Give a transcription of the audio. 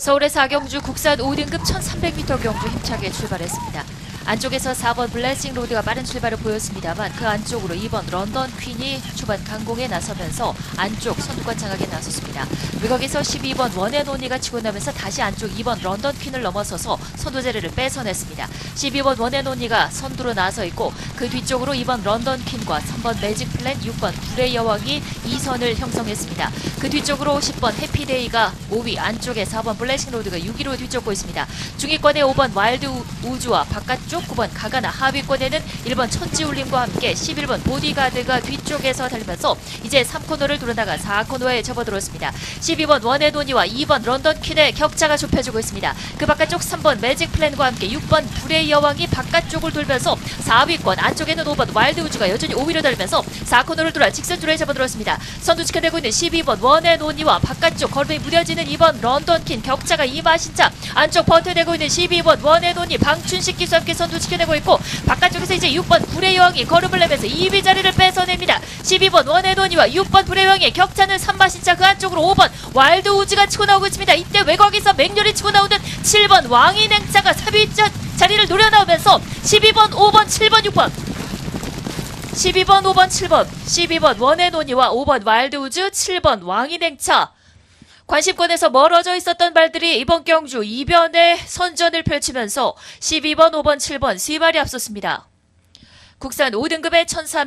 서울의 4경주 국산 5등급 1300m 경주 힘차게 출발했습니다. 안쪽에서 4번 블레싱 로드가 빠른 출발을 보였습니다만 그 안쪽으로 2번 런던 퀸이 초반 강공에 나서면서 안쪽 선두권 장악에 나섰습니다. 외곽에서 12번 원앤온이가 치고 나면서 다시 안쪽 2번 런던 퀸을 넘어서서 선두 자리를 뺏어냈습니다. 12번 원앤온이가 선두로 나서 있고 그 뒤쪽으로 2번 런던 퀸과 3번 매직 플랜 6번 불의 여왕이 2선을 형성했습니다. 그 뒤쪽으로 10번 해피데이가 5위 안쪽에 4번 블레싱 로드가 6위로 뒤쫓고 있습니다. 중위권에 5번 와일드 우- 우주와 바깥쪽 9번 가가나 하위권에는 1번 천지울림과 함께 11번 보디가드가 뒤쪽에서 달리면서 이제 3코너를 돌아나가 4코너에 접어들었습니다. 12번 원앤온이와 2번 런던 퀸의 격차가 좁혀지고 있습니다. 그 바깥쪽 3번 매직 플랜과 함께 6번 불의 여왕이 바깥쪽을 돌면서 4위권 안쪽에는 5번 와일드 우주가 여전히 5위로 달리면서 4코너를 돌아 직선줄에 접어들었습니다. 선두 지켜내고 있는 12번 원앤온이와 바깥쪽 걸음이 무뎌지는 2번 런던 퀸 격차가 이마신차 안쪽 버텨내고 있는 12번 원앤온이 방춘식 기수와 함께 선두 지켜내고 있고 바깥쪽에서 이제 6번 불의 여왕이 걸음을 내면서 2위 자리를 뺏어냅니다. 12번 원앤온이와 6번 불의 여왕의 격차는 3마신차 그 안쪽으로 5번 와일드 우즈가 치고 나오고 있습니다. 이때 외곽에서 맹렬히 치고 나오는 7번 왕이 냉차가 3위 자, 자리를 노려 나오면서 12번 5번 7번 6번 12번 5번 7번 12번 원앤온이와 5번 와일드 우즈 7번 왕이 냉차 관심권에서 멀어져 있었던 발들이 이번 경주 이변의 선전을 펼치면서 12번, 5번, 7번 세 마리 앞섰습니다. 국산 5등급의 1300